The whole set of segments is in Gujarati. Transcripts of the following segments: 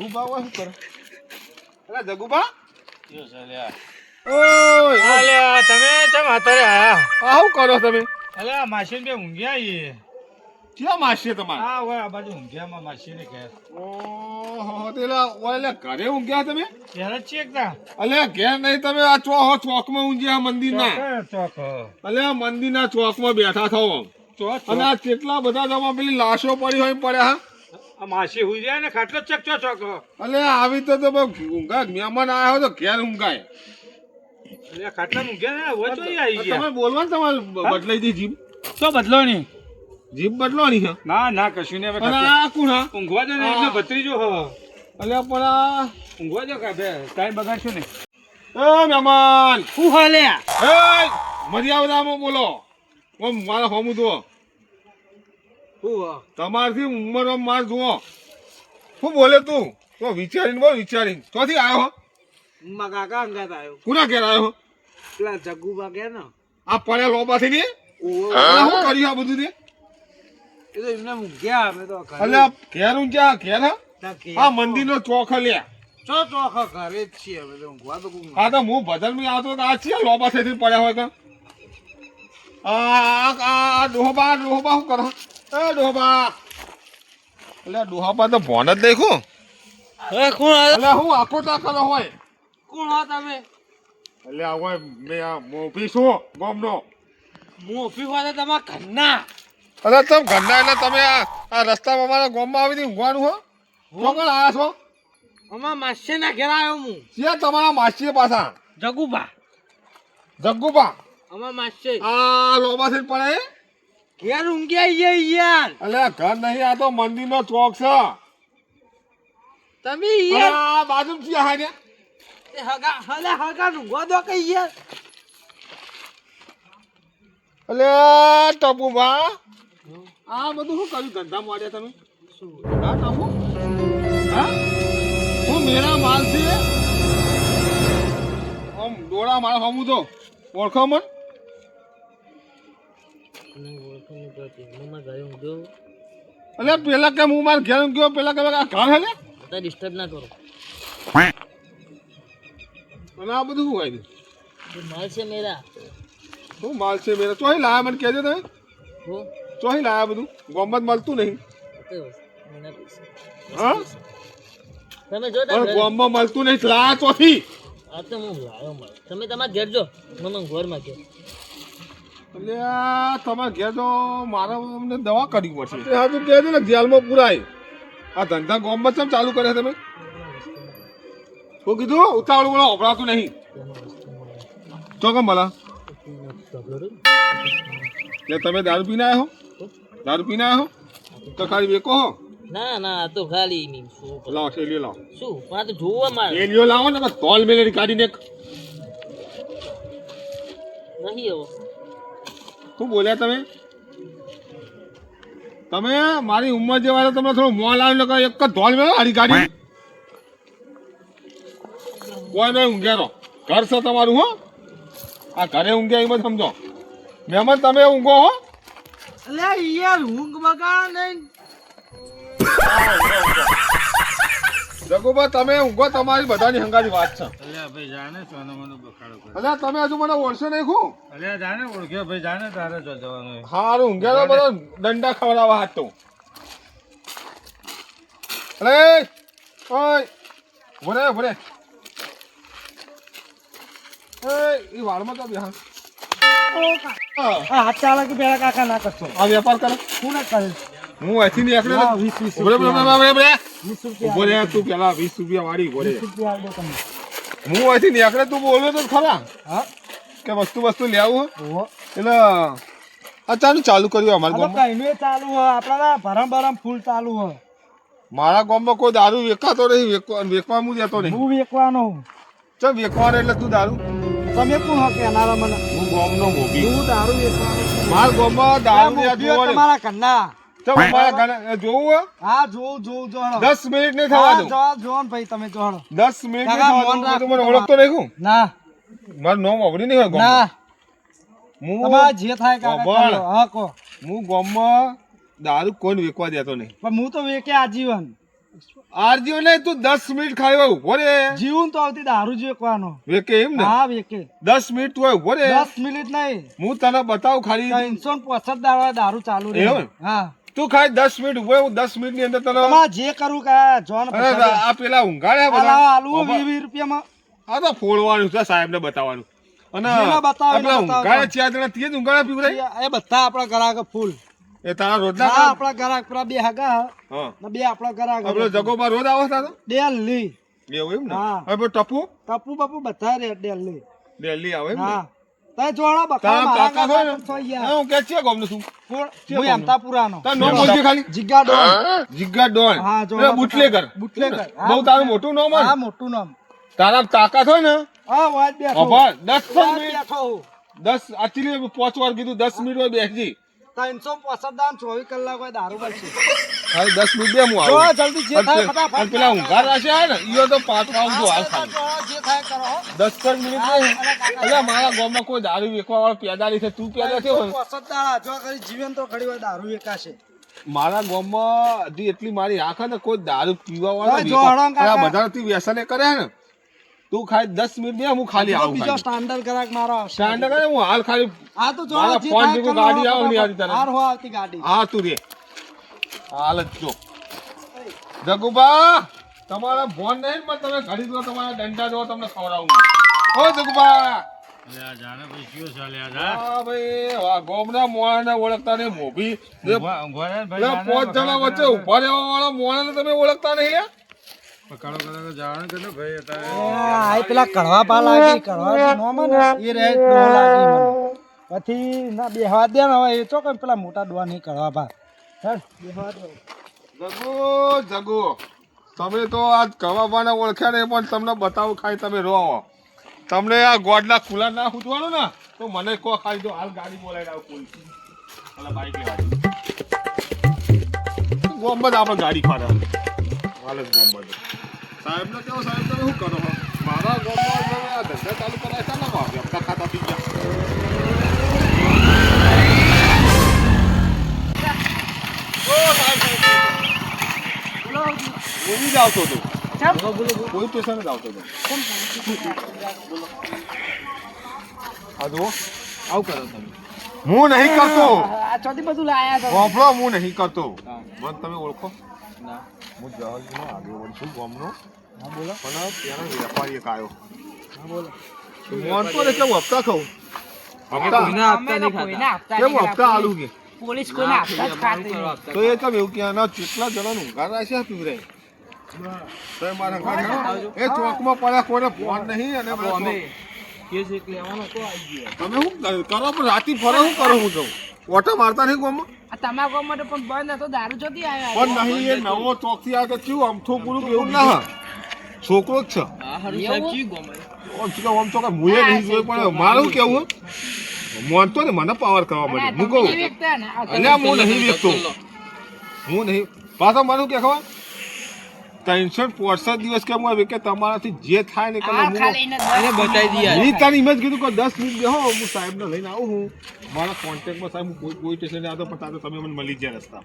જગુબા હોય શું કરે? અલા જગુબા કયો છે ઓય અલ્યા, તમે ચમ અત્યારે આયા? આ શું કરો તમે? અલ્યા, માસીને બે ઊંઘ્યા. ક્યાં માસી તમારે? આ હોય આ બાજુ ઊંઘ્યામાં માસીને ઘેર. ઓહો તેલા ઓલે ઘરે ઊંઘ્યા તમે? ઘેર જ છે એક અલે ઘેર નહીં તમે આ ચોહો ચોકમાં ઊંઘ્યા મંદિરના. ચોક, અલે મંદિરના ચોકમાં બેઠા થો ચોક, અને આ કેટલા બધા તમારે પેલી લાશો પડી હોય પડ્યા હા? માસી હુઈ જાય ને ખાટલો ચકચો ચક. ચો ચોક હો. અલે આવી તો તો બહુ ઊંઘા મહેમાન આયો તો ઘેર ઊંઘાય. અલે ખાટલા ઊંઘ્યા ને હોય તો ઈ આવી તમે બોલવા ને તમારે બદલાઈ દી જીભ. તો બદલો નહીં જીભ બદલવાની છે. ના ના કશું ને હવે આ કુણ ઊંઘવા દે ને. એટલે ભત્રીજો હો. અલે પણ આ ઊંઘવા દે કાં બે ટાઈમ બગાડશો ને. એ મહેમાન. શું હાલે એ મર્યાદામાં બોલો. ઓમ મારા હોમું શું તમારથી ઉંમર માર જુઓ. શું બોલે તું? તો વિચારીને બોલ વિચારીને. ચોથી આવ્યો હો મારા કાકા અંગાત આવ્યો કુના ઘેર આવ્યો હો પેલા જગ્ગુબા ગયા ને. આ પડ્યા લોબાથી ને? શું કર્યું આ બધું ને એ તો એમને મૂક્યા અમે તો ઘરે. અલે આ ઘેર ઊંચા ઘેર હા મંદિર નો ચોખ લ્યા ચો ચોખા ઘરે જ છીએ અમે તો ઊંઘવા તો આ તો હું ભજનમાં આવતો તો આ છે લોબા થઈ પડ્યા હોય તો. આ આ ડોહબા ડોહબા શું કરો? એ ડોહબા એટલે ડોહબા તો ભોન જ દેખું. હવે કોણ એટલે હું આખો ટાકલો હોય. કોણ હો તમે? એટલે હોય મેં આ મોફી છું ગોમનો. મોફી વાળા તમારા ઘરના. અરે તમે ઘરના એટલે તમે આ આ રસ્તામાં અમારા ગામમાં આવી ઊંઘવાનું હો. આવ્યા છો. અમારા માસીના ઘેર આવ્યો હું. તમારા માસીએ પાછા? જગુબા જગ્ગુબા અમારા માસી આ લોબા થઈ પડે. એ? ઘેર ઊંઘ્યા ઈએ યાર. અલ્યા ઘર નહીં આ તો મંદિરનો ચોક છે. તમે યાર. આ બાજુ ક્યાં હાને હગા હલે હગા નું ગોદો કઈ યાર. અલે ટપુ બા આ બધું શું કર્યું? ધંધા માંડ્યા તમે? હા ટપુ? હા? હું મેરા માલ છે. આમ ડોળા મારા હમું તો. ઓળખો મન? એટલે પેલા કે હું મારે ઘેર ગયો પેલા કે આ ઘર હે ને? ડિસ્ટર્બ ના કરો. અને આ બધું શું હોય માલ છે મેરા. શું માલ છે મેરા? ચોહી લાયા મને કહેજો તમે. ચોહી લાયા બધું. ગોમત મળતું નહીં. હા? તમે જો ગોમમાં મળતું નહીં. લાયા ચોથી આ તો હું લાયો તમે તમારા ઘેર જો. મને ઘરમાં કે એટલે આ તમારે ઘેર તો મારે અમને દવા કરવી પડશે. હા તો કહેજો ને જેલમાં પુરાય. આ ધંધા ગોમમાં ચમ ચાલુ કરે તમે? શું કીધું? ઉતાવળ બોલો અભડાતું નહીં. તો કેમ ભલા? એટલે તમે દારૂ પીને આવ્યા હો? દારૂ પીને આવ્યા હો? તો ખાલી વેકો હો. ના ના તો ખાલી નહીં શું લાવો શેલીઓ લાવો. શું? પણ આ તો જોવા મારે. શેલીઓ લાવો ને બસ તોલ મેલેરી કાઢીને નહીં એવો શું બોલ્યા તમે? તમે મારી ઉંમર જેવા તો તમને થોડું મોં લાવીને કહો, એક જ ધોલ મેળો મારી ગાડી કોઈ નહીં ઊંઘ્યાનો ઘર છે તમારું હો? આ ઘરે ઊંઘે એમ સમજો. મહેમાન તમે ઊંઘો હો? અલે યાર ઊંઘ બગાડ નહીં. જગુબા તમે ઊંઘો તમારી બધાની હંગાની વાત છે. અલ્યા ભાઈ જાને સોનો મને બખાડો કરે અલ્યા તમે હજુ મને ઓળશો નહીં ખું? અલ્યા જાને ઓળખ્યો ભાઈ જાને તારે જો જવાનું હારું ઊંઘ્યા બધો દંડા ખવડાવવા હાથ તો અરે ઓય ભરે ભરે. એ ઈ વાળમાં તો બેહા. હા, હાથ ચાલે કે પેલા કાકા ના કરશો? આ વેપાર કરે. શું ના કરે? હું અહીંથી નીકળ્યો બરાબર બરાબર વીસ ઊભો તું પેલા વીસ રૂપિયા વાળી ઊભો તમે. હું અહીંથી નીકળે તું બોલ્યો તો ખરા? હા? કે વસ્તુ વસ્તુ લેવું એટલે અચાનક ચાલુ ચાલુ કર્યું અમારા ગામમાં. કઈનું ચાલુ હોય આપણા ભરમ ભરમ ફૂલ ચાલુ હોય મારા ગામમાં કોઈ દારૂ વેકાતો નહીં વેચવા હું જતો નહીં. હું વેકવાનો હું. ચમ વેચવાનો એટલે તું દારૂ? તમે કોણ હો કેનારા મને? હું ગામનો મોગી હું દારૂ વેકવાનો મારા ગામમાં દારૂ. તમારા ઘરના. જોવું હે? હા જોઉં જોઉં જો દસ મિનિટ નહીં થવા દઉં. જો જો ને ભાઈ તમે જોડો દસ મિનિટ નહીં થવા દઉં. તું મને ઓળખતો નહીં ના. મારું નામ અવડી નહીં હોય ના. તમારે જે થાય કાકા ખબર. હા કહો હું ગામમાં દારૂ કોઈ વેકવા દેતો નહીં. પણ હું તો વેકે આજીવન. આરજીઓ ને તું દસ મિનિટ ખાયો ઊભો રે. જીવું તો આવતી દારૂ જોવાનો વેકે એમ ને? હા વેકે દસ મિનિટ તું ઊભો રે. દસ મિનિટ નહીં. હું તને બતાવું ખાલી. ત્રણસો ને પોસઠ દાડા દારૂ ચાલુ રહે? હા. તું ખાલી દસ મિનિટ ઊભો હું દસ મિનિટની અંદર તને જે કરું કે જોન આ પેલા ઊંઘાડ્યા આલુ બધા. વીસ વીસ રૂપિયામાં. આ તો ફોડવાનું છે સાહેબ ને બતાવવાનું. અને જેને બતાવે આ પેલા એને બતાવો. ઊંઘાડ્યા ચાર જણા તે જ ઊંઘાડ્યા પીવડાય એ બધા આપણા ગ્રાહક ફૂલ. એ તારા રોજ ના? આપણા ગ્રાહક પેલા બે હગા. હા. બે આપણા ગ્રાહક આપણો જગોમાં રોજ આવો તારો? દિલ્હી એવું એમ ને? હવે ટપુ ટપુ બપુ બધા રે દિલ્હી દિલ્હી આવે એમ ને? હા જોડો બકા મારા કાકા હોય ને? કાકા છો યાર. હું કે છે ગામનો છું હું અમતાપુરાનો તારું નામ બોલજે ખાલી? જીગા ડોન. જીગા ડોન. હા, જો બુટલેગર. બુટલેગર. બહુ તારું મોટું નામ હા મોટું નામ. તારા તાકાત હોય ને? હા વાત બેઠો અભા દસ જ વાત મિનિટ. બેઠો હું. પાંચ વાર કીધું દસ મિનિટ હોય બેસજી ત્રણસો પોસઠ દાન ચોવીસ કલાક હોય દારૂ બનશે. ખાલી દસ મિનિટ બે હું આવું. જલ્દી જે થાય ફટાફટ પેલા ઊંઘાર રાશે આવે ને ઈયો તો પાંચ આવું હાલ ખાલી. જો થાય કરો. દસ જ મિનિટ નહીં એટલે મારા ગામમાં કોઈ દારૂ વેકવા વાળો પેદારી છે તું પેદા થયો પોસઠ જો કરી જીવન તો ઘડી વાર દારૂ વેકાશે મારા ગામમાં હજી એટલી મારી આંખ ને કોઈ દારૂ પીવા વાળા બધા વ્યસને કરે ને તું ખાલી દસ મિનિટ નહીં હું ખાલી આવું બીજો. સ્ટાન્ડર્ડ કરાક મારો સ્ટાન્ડર્ડ હું હાલ ખાલી હા તો જો ફોન ગાડી આવની ને ફટાફટ. હાર હો આવતી ગાડી. હા તું રે. હાલ જ જો. જગુબા તમારા ફોન નહીં પણ તમે ઘડી દો તમારા ડંડા દો તમને ખવડાવું ઓ જગુબા. હા ભાઈ આ ગોમના મોણાને ઓળખતા નહીં પેલા પાંચ જણા વચ્ચે ઊભા રહેવા વાળા મોણાને તમે ઓળખતા નહીં લ્યા? આ પેલા કડવા પા લાગી કડવા નો? મને એ રે ડો લાગી મને. પછી ના બેહવા દે ને હવે એ તો પેલા મોટા ડોવા નહીં કડવા પા. જગુ જગુ. તમે તો આજ કવાબાને ઓળખ્યા નહીં, પણ તમને બતાવું ખાઈ તમે રો તમને આ ગોડના ખુલ્લા ના સૂચવાનું ને, તો મને કહો ખાલી જો, હાલ ગાડી બોલાવી આવું કોઈ. અને બાઈક ગોમ્બદ આપણે ગાડી ફાડે હાલ જ ગોમ્બદ સાહેબ ને કેવો સાહેબ, તમે શું કરો મારા ગોમ્બદ આ ચાલુ કરાય છે ને ખાતા પી ગયા. આવતો હતો કોઈ સ્ટેશને જ આવતો હતો આ જુઓ આવું કરો તમે. હું નહીં કરતો. આ ચોથી બધું લાયા તો ગોફળો હું નહીં કરતો. મને તમે ઓળખો. ના. હું જહાજનો આગેવાન છું ગામનો. હા બોલો. પણ ત્યાંનો વેપારી એક આવ્યો. હા બોલો. મોનતો ને કેમ હપ્તા ખાઉં. હપ્તા. કોઈના હપ્તા નહીં ખાતા. કેમ હપ્તા આલુ કે? પોલીસ કોઈને આપતા જ ખાતી. નહીં. તો એ તમે એવું ક્યાં આના કેટલા જણાનું ઊંઘાર રાખ્યા પીવરે તો એ મારા ઘરે. એ ચોકમાં પડ્યા કોઈને ફોન નહીં અને બધા ચોક- તમે શું કરો? કરો પણ રાતી ફરો શું કરો હું કહું ઓટો મારતા નહીં ગામમાં? આ તમારા ગામ માટે પણ બંધ હતો દારૂ જોતી આવ્યા પણ નહીં એ નવો ચોકથી આવે તો કેવું અમથું પૂરું એવું ના હા. છોકરો જ છે. ગમે ઓમ તો ઓમ તો કાંઈ મુએ નહીં જોયું પણ મારું કેવું? મોનતો ને મને પાવર કરવા મળ્યો. હું કહું અલ્યા હું નહીં વેચતો. હું નહીં. પાછો મારું કે ખબર? ત્રણસો પોસઠ દિવસ કે આવે કે તમારાથી જે થાય ને દસ બતાવી દઈએ મેં તારી ઇમેજ કીધું કે દસ મિનિટ બેહો હું સાહેબને લઈને આવું હું. મારા કોન્ટેક્ટમાં સાહેબ હું કોઈ કોઈ સ્ટેશને આવતો પણ તારે તમે મને મળી ગયા રસ્તા.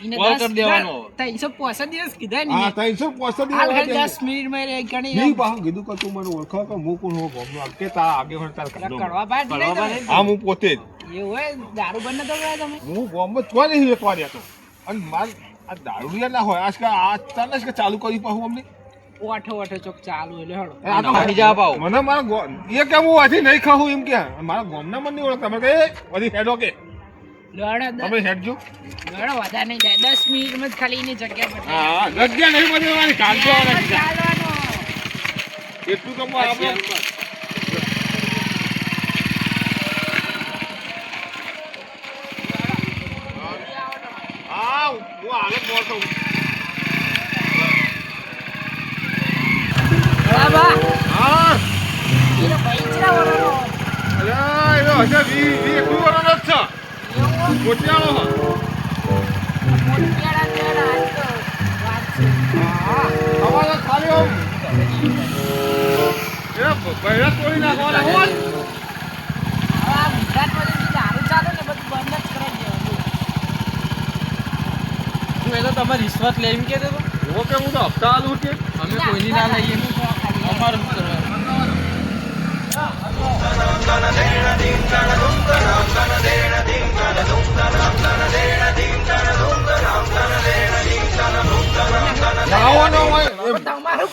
કોલ કરી દેવાનો. ત્રણસો પોસઠ દિવસ કીધા ને હા ત્રણસો પોસઠ દિવસ દસ મિનિટમાં એ ગણી નહીં પાછું કીધું કે તું મને ઓળખો કે હું કોણ હું ગામનો આમ કે તારા આગે નહીં તમે? હા હું પોતે જ. એવું હોય દારૂ બંધ નતો કર્યા તમે. હું ગામમાં ચોય નહીં એકવાર હતો અને માર આ દારૂડિયા ના હોય. આજ કે આ ચાલે કે ચાલુ કરી પાછું અમને? ઓઠો ઓઠો ચોક ચાલુ એટલે હળો. આ તો નાખી જા પાવ. મને મારા એ કે હું નહીં ખાવું એમ કે? મારા ગોમના મને નહીં ઓળખતા. મને કે એ હેડો કે. તમે હેડજો. લડો વધારે નહીં જાય દસ મિનિટમાં જ ખાલી એની જગ્યા પર હા હા. જગ્યા નહીં બદલવાની કાલજો ચાલવાનો. એટલું તો હું આપણે હા હું હાલ જ બોલતો હા. એનો ભાઈ ચેલા વરનો અલ્યા, એનો વી વી એકલું હા અમારે ખાલી આમ એ બૈરા તોડી નાખવાના હોય હવે આ ગુજરાતમાં જે દારૂ ચાલે ને બધું બંધ જ કરાવી હું એ તો? તમારે રિશ્વત લે એમ કહેતો હતો કે હું તો હપ્તા આલું કે અમે કોઈની ના લઈએ. અમારું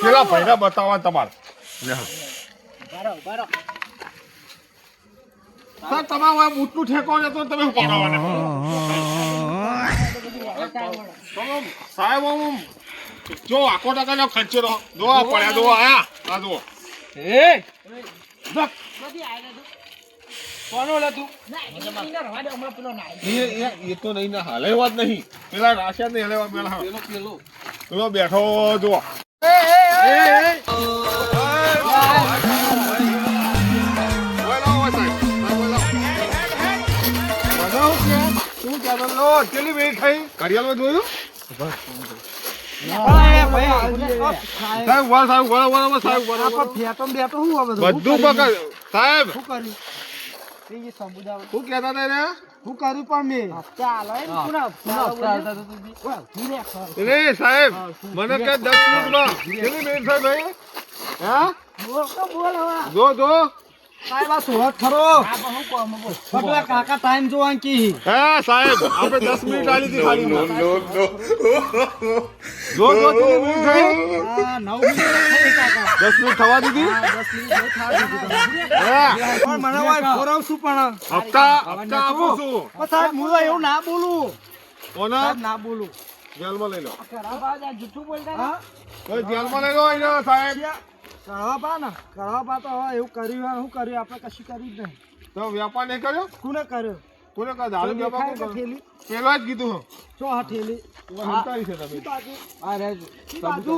પેલા ભાઈને બતાવવા તમારે. સર તમારે આ બૂટનું ઠેકો ને તો તમે સાહેબ જો આખો ટકા ખર્ચેલો જો આ પડ્યા જો આયા. આ જો એ લે તું? એ એ- એ તો નહીં ના હલેવા જ નહીં. પેલા રાશિયા નહીં હલેવા પેલા પેલો પેલો. પેલો બેઠો જો જોયું સાહેબ. વાહ સાહેબ વાહ વાહ વાહ સાહેબ બધું બધું પકડ સાહેબ શું કર્યું એ શું કહેતા હતા રે શું કર્યું પણ મેં. રે સાહેબ મને કે દસ મિનિટમાં કેટલી મિનિટ થઈ ભાઈ? હા? જો જો. સાહેબ આ સુરત ખરો? પગલા કાકા ટાઈમ જોવા કી હા? સાહેબ આપણે દસ મિનિટ આલી હતી ખાલી. જો જો કેટલી મિનિટ થઈ આ નવ મિનિટ કાકા. દસ મિનિટ થવા દીધી? આ મિનિટ નહીં દીધી તમે. પણ મને હોય ખોરાવશું પણ? હપ્તા હપ્તા આપું છું. પણ સાહેબ હું તો એવું ના બોલું. ઓના ના બોલું. જેલમાં લઈ લો. હા જેલમાં લઈ લો સાહેબ. કળવા પા ને. કરવા પા તો હવે એવું કર્યું હોય શું કર્યું? આપણે કશું કર્યું જ નહીં. તો વેપાર નહીં કર્યો? કોને કર્યો? કોને કહે દારૂ વેપાર કોણ કર્યો? પેલો જ કીધું હું. તો હા થેલી તમારે હંતાઈ છે તમે. આ બાજુ.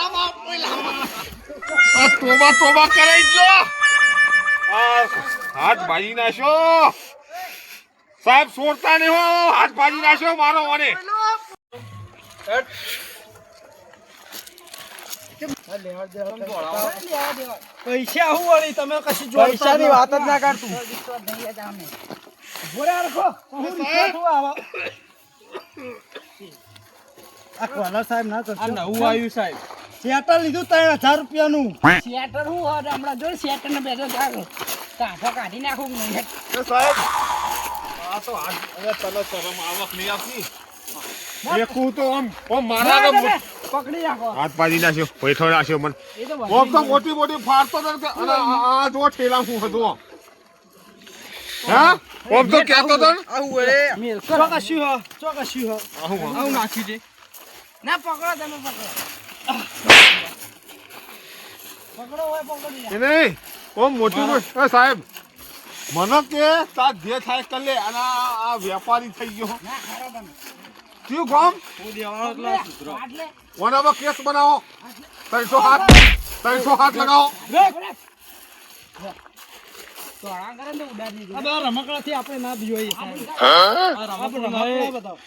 આ મોસાઓ નહીં. આ તોબા તોબા કરાઈ ગયો આ હાથ ભાજી નાખ્યો. સાહેબ છોડતા નહીં હો. હાથ ભાજી નાખ્યો મારો મને પૈસા હું વળી તમે કશું જો પૈસાની વાત જ ના કરતું. બોરા રાખો. હું રિપોર્ટ આવા. આ કોલર સાહેબ ના કરશો? નવું આવ્યું સાહેબ. સેટર લીધું ત્રણ હજાર રૂપિયાનું. શેટર હું હોય હમણાં જો શેટર ને બેઠો જાગો કાંઠો કાઢી નાખું મને એ સાહેબ આ તો હાથ હવે તને શરમ આવક નહીં આપતી? દેખું તો આમ આમ મારા પકડી રાખો. હાથ ભાજી નાખ્યો પૈઠો નાખ્યો મને. એ તો મોટી મોટી ફાડતો હતો અને આ- આ જો ઠેલા હું હતું હા? તો કહેતો હતો ને? ચોકસ્યું હો ચોકસ્યું હો આવું આવું. આવું નાખ્યું છે ના પકડો તમે પકડો. પકડો હોય નહીં ઓમ મોટી સાહેબ મને કે તાર જે થાય કરી લે અને આ આ વેપારી થઈ ગયો. ના ખરો કામ? ઓના કેસ બનાવો. ત્રણસો હાથ ત્રણસો હાથ લગાવો. કરે રમકડાથી આપણે ના જોઈએ રમકડા બતાવો.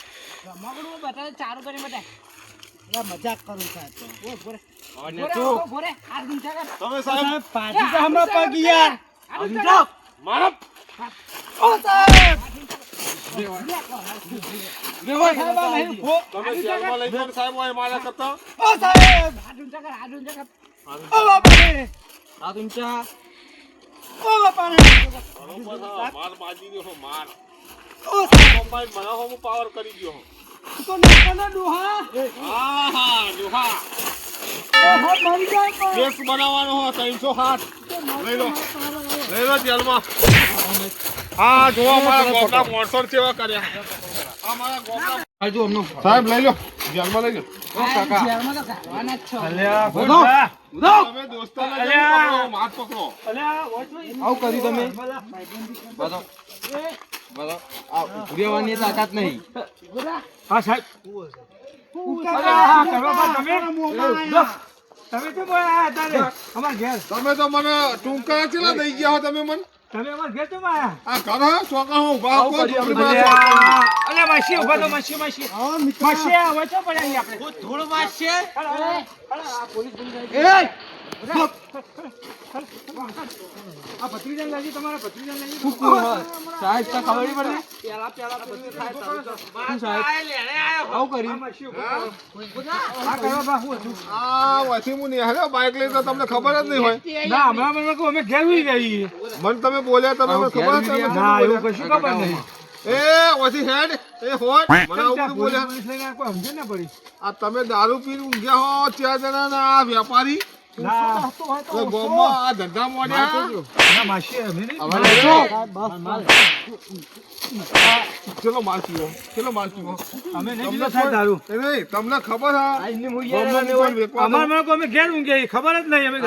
રમકડું બતાવે ચારું કરી બતાવે. આ મજાક કરું સાહેબ તમે સાહેબ પાછી તો હમણાં પગ યાર મારા ઓ સાહેબ ગયો પાવર કરી ગયો તો નાખોના ડોહા. હા હા દુહા ઓહો મરી જાય પણ. કેસ બનાવવાનો હો ત્રણસો હાથ. લઈ લો. લઈ લો જેલમાં. હા જોવા મારા ગોમના માણસો સેવા કર્યા. આ મારા ગોમના સાહેબ લઈ લો. જેલમાં લઈ લો. આ જેલમાં તો કાઢવાના જ છો. તમે દોસ્તાને જેમ હાથ પકડો. આવું કર્યું તમે? હા સાહેબ તાકાત નહીં. હા ઘેર. તમે તો મને ટૂંકા ચેલા દઈ ગયા તમે મને? તમે અમાર ઘેર કેમ આયા? આ કરો ચોકા હું ઊભા આવું કોઈ કર્યું છોકરી આપણે. પાસે. અલ્યા માસી ઊભા તો માસી માસી. માસી આ વચ્ચે પડ્યા આપણે? થોડું માસી આ ભત્રીજાને લાગી તમારા ભત્રીજાને લાગી સાહેબ તો ખબર નહીં પડતી પેલા પેલા બધું થાય સારું તો. શું સાહેબ? આવું કર્યું આ કરવા બા હું હતું? આ વાથી હું નિહાળ્યો બાઇક લઈને તો તમને ખબર જ નહીં હોય. ના હમણાં મને કહું અમે ઘેર ઉઈ જઈએ મને તમે બોલ્યા તમે ખબર જ નહીં. ના એવું કશું ખબર નહીં. એ વસી હેડ એ હોટ. મને આવું બોલ્યા? કોઈ સમજે ના પડી. આ તમે દારૂ પીને ઊંઘ્યા હો ચાર જણા ના વેપારી તમને ખબર અમે ઘેર ઊંઘે ખબર જ નહીં અમે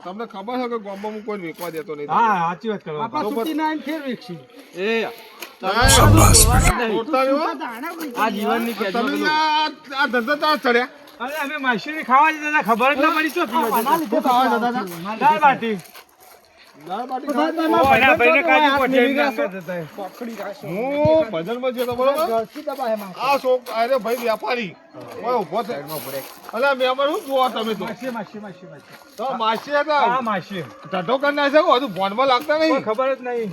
તમને ખબર છે કે ગામમાં હું કોઈ વેચવા દેતો નહીં? હા સાચી વાત કરો આપણા એ. આ જીવનની આ ધંધા ચડ્યા? અરે અમે માસીની ખાવા જતા હતા, ખબર જ ના પડી શું પીવા જતા દાળ બાટી. હતા. ખબર જ નહીં.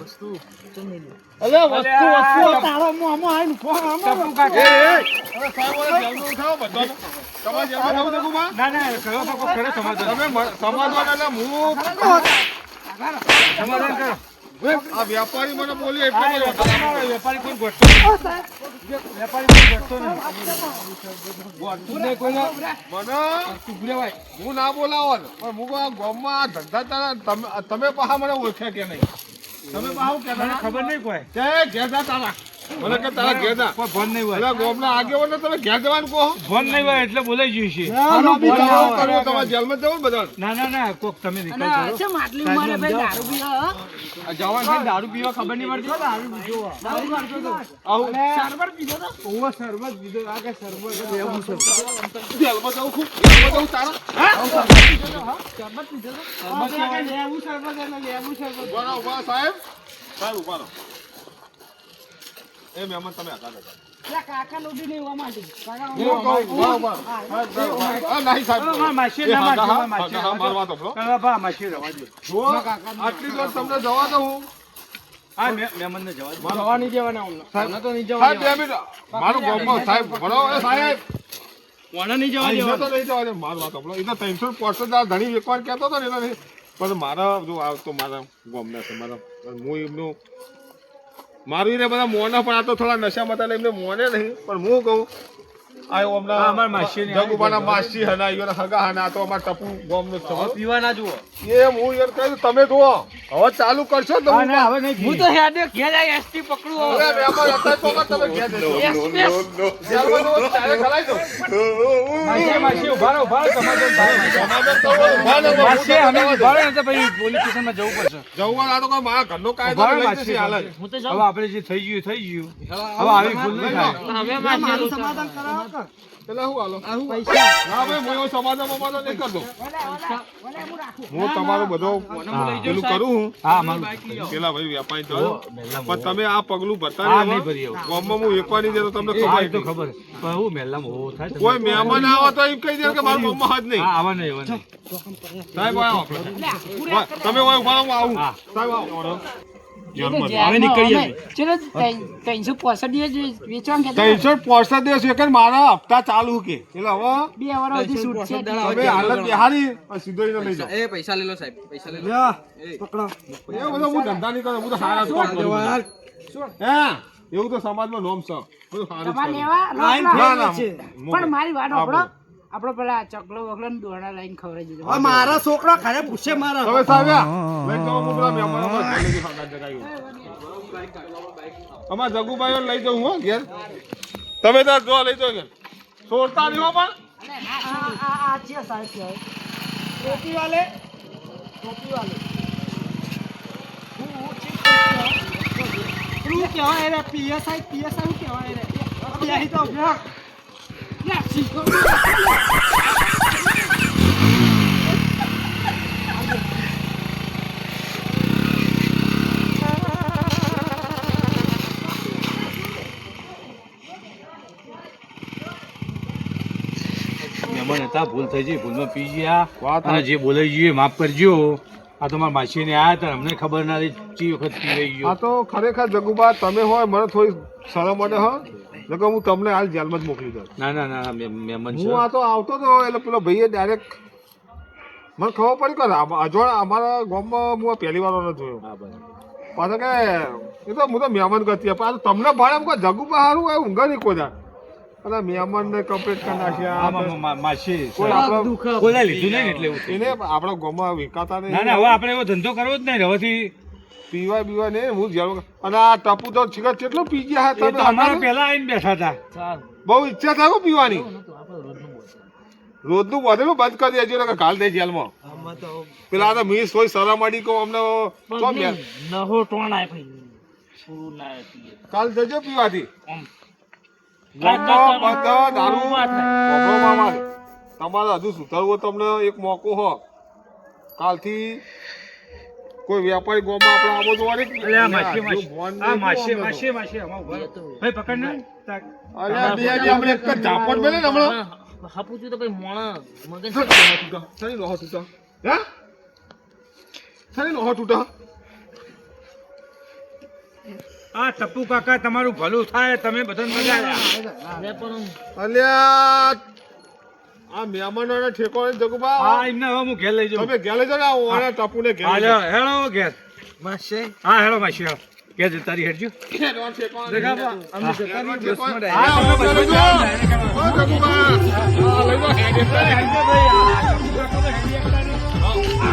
અલે વસ્તુ વસ્તુ તારો મોમો આવીને ફોન ટપુ એ કાકા. એ અરે સાહેબ ઓલા જેલમાં ઉઠાવો બધાને. તમારે જેલમાં જવું છે કુમા? ના ના કરો તો કોઈ સમાધાન. તમે સમાધાન એટલે હું સમાધાન કરો. આ વ્યાપારી મને બોલી વેપારી વેપારી કોઈ ગોઠતો નહીં. કોઈ મને હું ના બોલાવો પણ હું ગામમાં ધંધા તારા તમે તમે પાછા મને ઓળખે કે નહીં? તમે બહુ કે ખબર નહીં કોઈ. કે ઘેર જા તારા મને કે તારા ઘેર જા કોઈ ભણ નહીં હોય. એટલે ગામના આગેવાનને તમે ઘેર જવાનું કહો. ભણ નહીં હોય એટલે બોલાઈ ગયું છે તમારે જેલમાં જવું બધા ના ના ના કોક તમે હો? જવાન છે દારૂ પીવા ખબર નહીં પડતી? દારૂ પીજો દારૂ કરતો તો. સરબત પીધો તો? ઓવો શરબત પીધો. આ કે શરબત લેવું છે જેલમાં જવું ખૂબ. જેલમાં જવું તારા? શરબત પીધો તો આ લેવું શરબત લેવું ઊભા રહો, સાહેબ. સાહેબ ઊભા રહો. એ મહેમાન તમે નહીં કાકા હું કહું, ઊભા, ઊભા. સાહેબ. આ નહીં. હા, માસી, ના, હા, માસી, હા, માસી, હા, હા, મારવા દો, બરો. હા, ભા માસી રવા દો જુઓ, આટલી વાર તમને જવા દઉં હું. હા મહેમાન ને જવા દો જવા નહીં દેવાના સાહેબ, તો નહીં સાહેબ, બે મિનિટ. મારું ગામમાં સાહેબ, ભણો, સાહેબ. વાણા નહીં તો નહીં જવા દે, મારી વાત સાંભળો. એ તો 300 પોસ્ટર દાળ ઘણી એકવાર કહેતો હતો ને એટલે પણ મારા જો આવતો મારા ગામના છે મારા હું એમનું મારું બધા મોને પણ આ તો થોડા નશામાં હતા એમને મોને નહીં, પણ હું કહું આ હા, હમણાં અમારા જગુબાના માસી હના હગા હના તો અમારા ટપુ પીવા ના જુઓ. હું યાર કહ્યું તમે જુઓ. હવે ચાલુ કરશો તો હું હવે નહીં હું તો હેડે ઘેર આઈ ST પકડું હો. અરે મહેમાન હતા તો તમે ઘેર જજો. જેલમાં જવું ત્યારે ખલાઈ દો. માસી માસી ઊભા રહો ઊભા રહો સમાધાન સમાધાન તો ઊભા ને, માસી અમે ઊભા રહો તો પછી પોલીસ સ્ટેશનમાં જવું પડશે. જવું આ તો કોઈ મારા ઘરનો કાયદો લઈ હાલ હું તો હવે આપણે જે થઈ ગયું થઈ ગયું. હવે આવી ભૂલ નહીં થાય. હવે માસી પેલા શું હાલો? ના ભાઈ, હું એવો સમાધાન નહીં કરતો. હું તમારો બધો પેલું કરું હું હા? અમારું પેલા ભાઈ વ્યાપારી તો પણ તમે આ પગલું બતાવી નહીં. ભરી ગામમાં હું એકવાર નહીં જતો તમને ખબર તો ખબર પણ હું મહેલામાં હોવો થાય કોઈ મહેમાન આવે. તો એમ કહી દે કે મારું ગામમાં જ નહીં. આવા નહીં આવા નહીં. સાહેબ આવો. તમે હોય ઊભા આવું. સાહેબ આવો. ત્રણસો પોસઠ દિવસ વેચવા કહેતા ત્રણસો પોસઠ દિવસ એક મારા હપ્તા ચાલુ કે. એટલે હવે બે વર્ષ સુધી છૂટ છે તમે હાલત બિહારી સીધો લઈ જાઓ. એ પૈસા લઈ લો સાહેબ પૈસા લઈ લો. એ. બધો હું ધંધા નહીં કરું હું તો સારા છું. હે? એવું તો સમાજમાં નોમ છે. બધું સારું પણ મારી વાત આપણો આપણો પેલા ચકલો વગલો ને દોડા લઈને ખવડાવી દીધો. મારા છોકરા ખરે પૂછે મારા. તમે સાહેબ આ. અમારા જગુભાઈઓ લઈ જાઉં હો ઘેર. તમે તાર જો લઈ જાઓ ઘેર. છોડતા નહીં હો પણ ટોપી વાલે. ટોપી વાલે. શું કહેવાય રે? પીએસઆઈ પીએસઆઈ શું કહેવાય રે? બેહી તો મહેમાન હતા ભૂલ થઈ ગઈ ભૂલમાં પી ગયા. વાત અને જે બોલાઈ ગયું માફ કરજો. આ તમારા માસીને આયા ત્યારે અમને ખબર ના રહી વખત પી રહી ગયો. આ તો ખરેખર જગુબા તમે હોય મને થોડી શરમ અડે હા. નકર હું તમને હાલ જેલમાં જ મોકલી દઉં ના ના ના મહેમાન હું આ તો આવતો તો એટલે પેલો ભાઈએ ડાયરેક્ટ મને ખબર પડી કે આ- અજવાળ અમારા ગામમાં હું પહેલી વાર નથી જોયો. પાછા કે એ તો હું તો મહેમાન કરતી પાછું આ તમને ભાડે મૂકો જગુબા સારું હોય ઊંઘા નહીં કોઈ અને મહેમાન ને કમ્પ્લીટ કરી નાખ્યા કોઈ લીધું નહીં એટલે એને આપણા ગામમાં વિકાતા નહીં ના ના હવે આપણે એવો ધંધો કરવો જ નહીં હવેથી પીવા બીવા નહીં હું જાણું અને આ ટપુ તો છીકર કેટલો પી ગયા હતા તો તમે અમારે પહેલા આવીને બેઠા હતા. બહુ ઈચ્છા થાય પીવાની. રોજનું બોલશે બંધ કરી દેજો ને કાલ દે જેલમાં. પેલા તો મીસ હોય સરામાડી કહો અમને નહો ટોણ આય ભાઈ ના કાલ જજો પીવાથી. તમારે હજુ સુધારવો તમને એક મોકો હો. કાલથી કોઈ વેપારી ગોમાં આપણે આવો જોવાની આ ટપ્પુ કાકા તમારું ભલું થાય તમે બધા મજા આવ્યા અલ્યા આ મહેમાનોને ઠેકો જગુબા હા. એમને હવે હું ઘેર લઈ જાઉં. તમે ઘેર લઈ જાઓ ને આ ઓણા ટપુને ઘેર હા લઈ જાઓ. હેળો ઘેર. હા હેળો માસી હેળો. ઘેર જતા રહી હેડજો. જતા. હા, અમે જાઓ. જગુબા. હા, લઈ જાઓ, હેડે.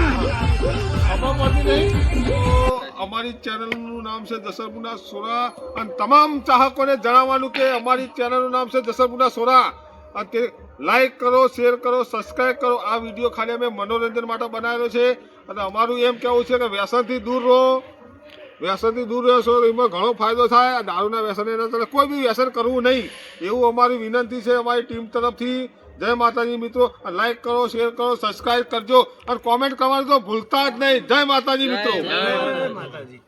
ખબર પડતી નહીં? તો અમારી ચેનલનું નામ છે દસરપુરના સોરા. અને તમામ ચાહકોને જણાવવાનું કે અમારી ચેનલનું નામ છે દસરપુરના સોરા. તે લાઈક કરો શેર કરો સબસ્ક્રાઈબ કરો. આ વીડિયો ખાલી અમે મનોરંજન માટે બનાવેલો છે. અને અમારું એમ કહેવું છે કે વ્યસનથી દૂર રહો. વ્યસનથી દૂર રહેશો તો એમાં ઘણો ફાયદો થાય. દારૂના વ્યસન એના તરફ કોઈ બી વ્યસન કરવું નહીં. એવું અમારી વિનંતી છે અમારી ટીમ તરફથી. જય માતાજી મિત્રો. લાઈક કરો શેર કરો સબસ્ક્રાઈબ કરજો. અને કોમેન્ટ કરવાનું તો ભૂલતા જ નહીં. જય માતાજી મિત્રો. જય માતાજી.